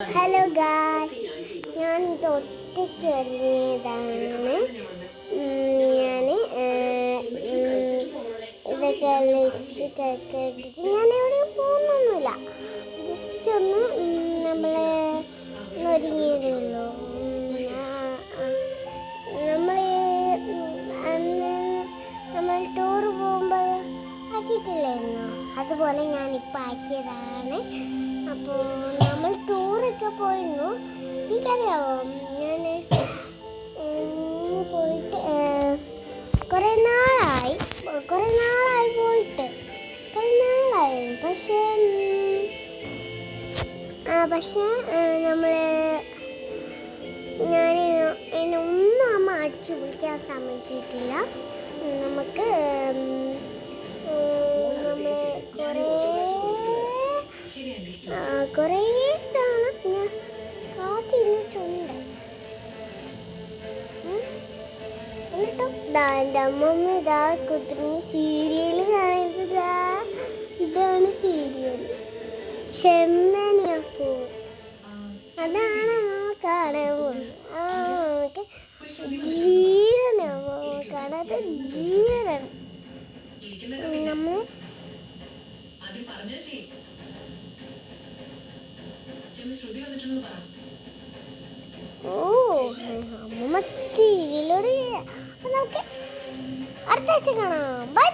Hello guys ഞാൻ ഇത് ഒറ്റയ്ക്ക് ഞാൻ ഇതൊക്കെ ലിപ്സ്റ്റിക് ഇട്ടിട്ട് ഞാൻ എവിടെയും പോകുന്നൊന്നുമില്ല. ജസ്റ്റ് ഒന്ന് നമ്മൾ ഒരുങ്ങിയതുള്ളൂ നമ്മൾ അന്ന് നമ്മൾ ടൂർ പോകുമ്പോൾ ആക്കിയിട്ടില്ലായിരുന്നോ? അതുപോലെ ഞാനിപ്പോൾ ആക്കിയതാണ്. അപ്പോൾ ടൂറൊക്കെ പോയിരുന്നു. എനിക്കറിയാവോ? ഞാൻ പോയിട്ട് കുറേ നാളായി. കുറേ നാളായി പോയിട്ട്. കുറേ നാളായി. പക്ഷേ പക്ഷേ നമ്മൾ ഞാൻ എന്നെ ഒന്നും അമ്മ അടിച്ചു വിളിക്കാൻ സമ്മതിച്ചിട്ടില്ല. നമുക്ക് നമ്മൾ കുറേ കുറേ ദാ എന്റെ അമ്മമ്മ ഇതാ കുത്തിരി സീരിയൽ ഇതാണ് സീരിയൽ ചെമ്മനിയപ്പൂ. അതാണ് അമ്മ കാണാൻ പോകുന്നത് നമുക്ക് ജീവനാണ്. കാണാത്ത ജീവനാണ് നമ്മൾ ശ്രുതി വന്നിട്ടുണ്ടെന്ന് പറ. അമ്മമ്മ സീരിയലോട് നമുക്ക് അടുത്ത ആഴ്ച കാണാം. ബൈ